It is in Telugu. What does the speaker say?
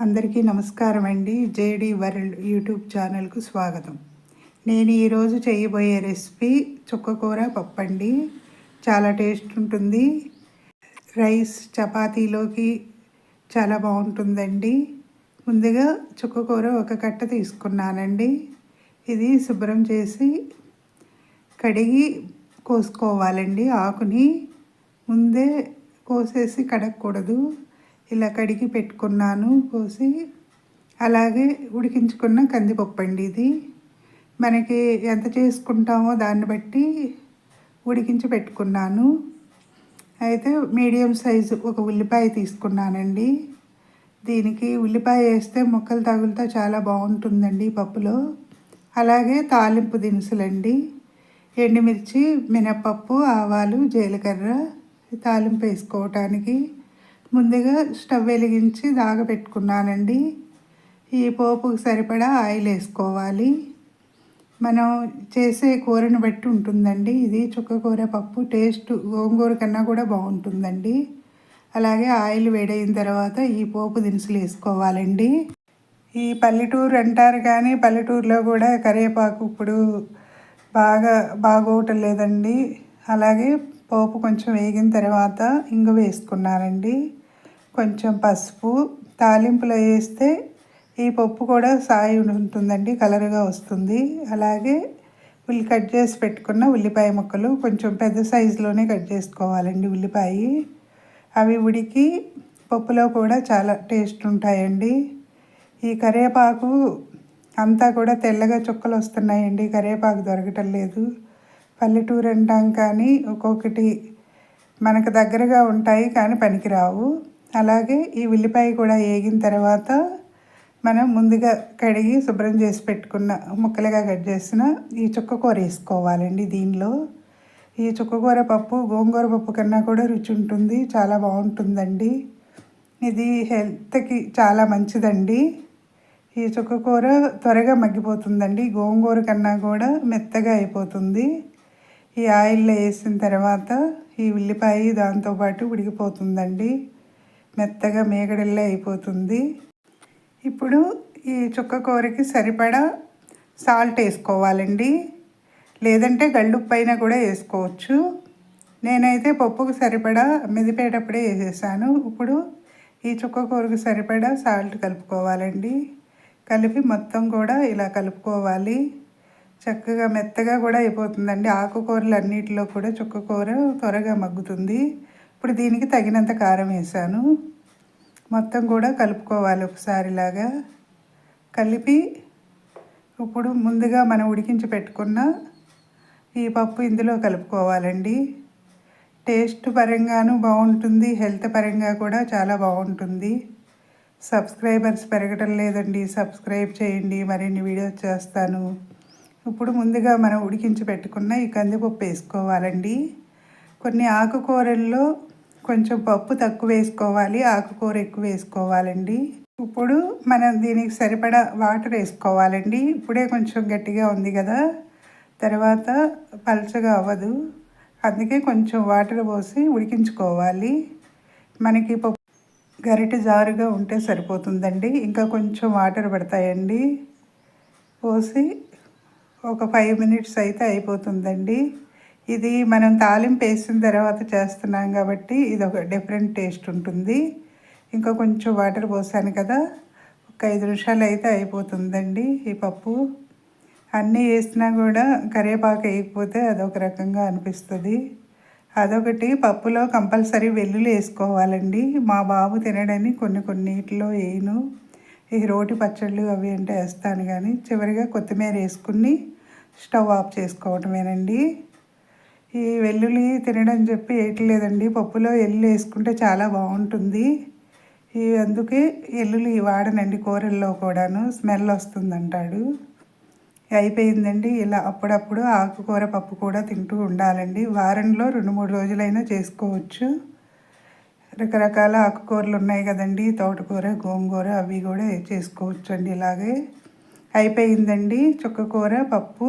అందరికీ నమస్కారం అండి. జేడి వరల్డ్ యూట్యూబ్ ఛానల్కు స్వాగతం. నేను ఈరోజు చేయబోయే రెసిపీ చుక్కకూర పప్పు అండి చాలా టేస్ట్ ఉంటుంది. రైస్ చపాతీలోకి చాలా బాగుంటుందండి. ముందుగా చుక్కకూర ఒక కట్ట తీసుకున్నానండి. ఇది శుభ్రం చేసి కడిగి కోసుకోవాలండి ఆకుని. ముందే కోసేసి కడగకూడదు. ఇలా కడిగి పెట్టుకున్నాను కోసి అలాగే ఉడికించుకున్న కందిపప్పు అండి ఇది. మనకి ఎంత చేసుకుంటామో దాన్ని బట్టి ఉడికించి పెట్టుకున్నాను. అయితే మీడియం సైజు ఒక ఉల్లిపాయ తీసుకున్నానండి. దీనికి ఉల్లిపాయ వేస్తే ముక్కలు తగులుతా చాలా బాగుంటుందండి పప్పులో. అలాగే తాలింపు దినుసులండి. ఎండుమిర్చి మినప్పప్పు ఆవాలు జీలకర్ర తాలింపు వేసుకోవటానికి ముందుగా స్టవ్ వెలిగించి దాగ పెట్టుకున్నానండి ఈ పోపుకు సరిపడా ఆయిల్ వేసుకోవాలి. మనం చేసే కూరని బట్టి ఉంటుందండి. ఇది చుక్కకూర పప్పు టేస్ట్ గోంగూర కన్నా కూడా బాగుంటుందండి. అలాగే ఆయిల్ వేడైన తర్వాత ఈ పోపు దినుసులు వేసుకోవాలండి. ఈ పల్లెటూరు అంటారు కానీ పల్లెటూరులో కూడా కరివేపాకు ఇప్పుడు బాగా బాగోవటం లేదండి. అలాగే పోపు కొంచెం వేగిన తర్వాత ఇంగు వేసుకున్నానండి. కొంచెం పసుపు తాలింపులో వేస్తే ఈ పప్పు కూడా సాయి ఉంటుందండి కలర్గా వస్తుంది. అలాగే ఉల్లి కట్ చేసి పెట్టుకున్న ఉల్లిపాయ ముక్కలు కొంచెం పెద్ద సైజులోనే కట్ చేసుకోవాలండి ఉల్లిపాయ. అవి ఉడికి పప్పులో కూడా చాలా టేస్ట్ ఉంటాయండి. ఈ కరివేపాకు అంతా కూడా తెల్లగా చుక్కలు వస్తున్నాయండి కరివేపాకు దొరకటం లేదు. పల్లెటూరు అంటాం కానీ ఒక్కొక్కటి మనకు దగ్గరగా ఉంటాయి కానీ పనికిరావు. అలాగే ఈ ఉల్లిపాయ కూడా వేగిన తర్వాత మనం ముందుగా కడిగి శుభ్రం చేసి పెట్టుకున్న ముక్కలుగా కట్ చేసిన ఈ చుక్కకూర వేసుకోవాలండి దీనిలో. ఈ చుక్కకూర పప్పు గోంగూర పప్పు కన్నా కూడా రుచి ఉంటుంది చాలా బాగుంటుందండి. ఇది హెల్త్కి చాలా మంచిదండి. ఈ చుక్కకూర త్వరగా మగ్గిపోతుందండి గోంగూర కన్నా కూడా మెత్తగా అయిపోతుంది. ఈ ఆయిల్లో వేసిన తర్వాత ఈ ఉల్లిపాయ దాంతోపాటు ఉడికిపోతుందండి. మెత్తగా మేగడల్లే అయిపోతుంది. ఇప్పుడు ఈ చుక్క కూరకి సరిపడా సాల్ట్ వేసుకోవాలండి. లేదంటే గళ్ళుప్పైన కూడా వేసుకోవచ్చు. నేనైతే పప్పుకు సరిపడా మెదిపేటప్పుడే వేసేసాను. ఇప్పుడు ఈ చుక్క కూరకు సరిపడా సాల్ట్ కలుపుకోవాలండి. కలిపి మొత్తం కూడా ఇలా కలుపుకోవాలి. చక్కగా మెత్తగా కూడా అయిపోతుందండి. ఆకుకూరలు అన్నిటిలో కూడా చుక్క కూర త్వరగా మగ్గుతుంది. ఇప్పుడు దీనికి తగినంత కారం వేసాను. మొత్తం కూడా కలుపుకోవాలి ఒకసారిలాగా. కలిపి ఇప్పుడు ముందుగా మనం ఉడికించి పెట్టుకున్న ఈ పప్పు ఇందులో కలుపుకోవాలండి. టేస్ట్ పరంగాను బాగుంటుంది హెల్త్ పరంగా కూడా చాలా బాగుంటుంది. సబ్స్క్రైబర్స్ పెరగటం లేదండి సబ్స్క్రైబ్ చేయండి మరిన్ని వీడియోస్ చేస్తాను. ఇప్పుడు ముందుగా మనం ఉడికించి పెట్టుకున్న ఈ కందిపప్పు వేసుకోవాలండి. కొన్ని ఆకుకూరల్లో కొంచెం పప్పు తక్కువ వేసుకోవాలి ఆకుకూర ఎక్కువ వేసుకోవాలండి. ఇప్పుడు మనం దీనికి సరిపడా వాటర్ వేసుకోవాలండి. ఇప్పుడే కొంచెం గట్టిగా ఉంది కదా తర్వాత పలచగా అవ్వదు. అందుకే కొంచెం వాటర్ పోసి ఉడికించుకోవాలి. మనకి పప్పు గరిటె జారుగా ఉంటే సరిపోతుందండి. ఇంకా కొంచెం వాటర్ పడతాయండి. పోసి ఒక ఫైవ్ మినిట్స్ అయితే అయిపోతుందండి. ఇది మనం తాలింపు వేసిన తర్వాత చేస్తున్నాం కాబట్టి ఇది ఒక డిఫరెంట్ టేస్ట్ ఉంటుంది. ఇంకా కొంచెం వాటర్ పోసాను కదా. ఒక ఐదు నిమిషాలు అయితే అయిపోతుందండి ఈ పప్పు. అన్నీ వేసినా కూడా కరివేపాకు వేయకపోతే అదొక రకంగా అనిపిస్తుంది. అదొకటి పప్పులో కంపల్సరీ వెల్లుల్లి వేసుకోవాలండి. మా బాబు తినడని కొన్ని కొన్నిటిలో వేయను. ఈ రోటి పచ్చళ్ళు అవి అంటే వేస్తాను కానీ చివరిగా కొత్తిమీర వేసుకుని స్టవ్ ఆఫ్ చేసుకోవటమేనండి. ఈ వెల్లుల్లి తినడం చెప్పి వేయట్లేదండి పప్పులో ఎల్లు వేసుకుంటే చాలా బాగుంటుంది. ఈ అందుకే ఎల్లుల్లి వాడనండి కూరల్లో కూడాను. స్మెల్ వస్తుందంటాడు. అయిపోయిందండి. ఇలా అప్పుడప్పుడు ఆకుకూర పప్పు కూడా తింటూ ఉండాలండి. వారంలో రెండు మూడు రోజులైనా చేసుకోవచ్చు. రకరకాల ఆకుకూరలు ఉన్నాయి కదండి. తోటకూర గోంగూర అవి కూడా చేసుకోవచ్చు అండి ఇలాగే. అయిపోయిందండి. చుక్కకూర పప్పు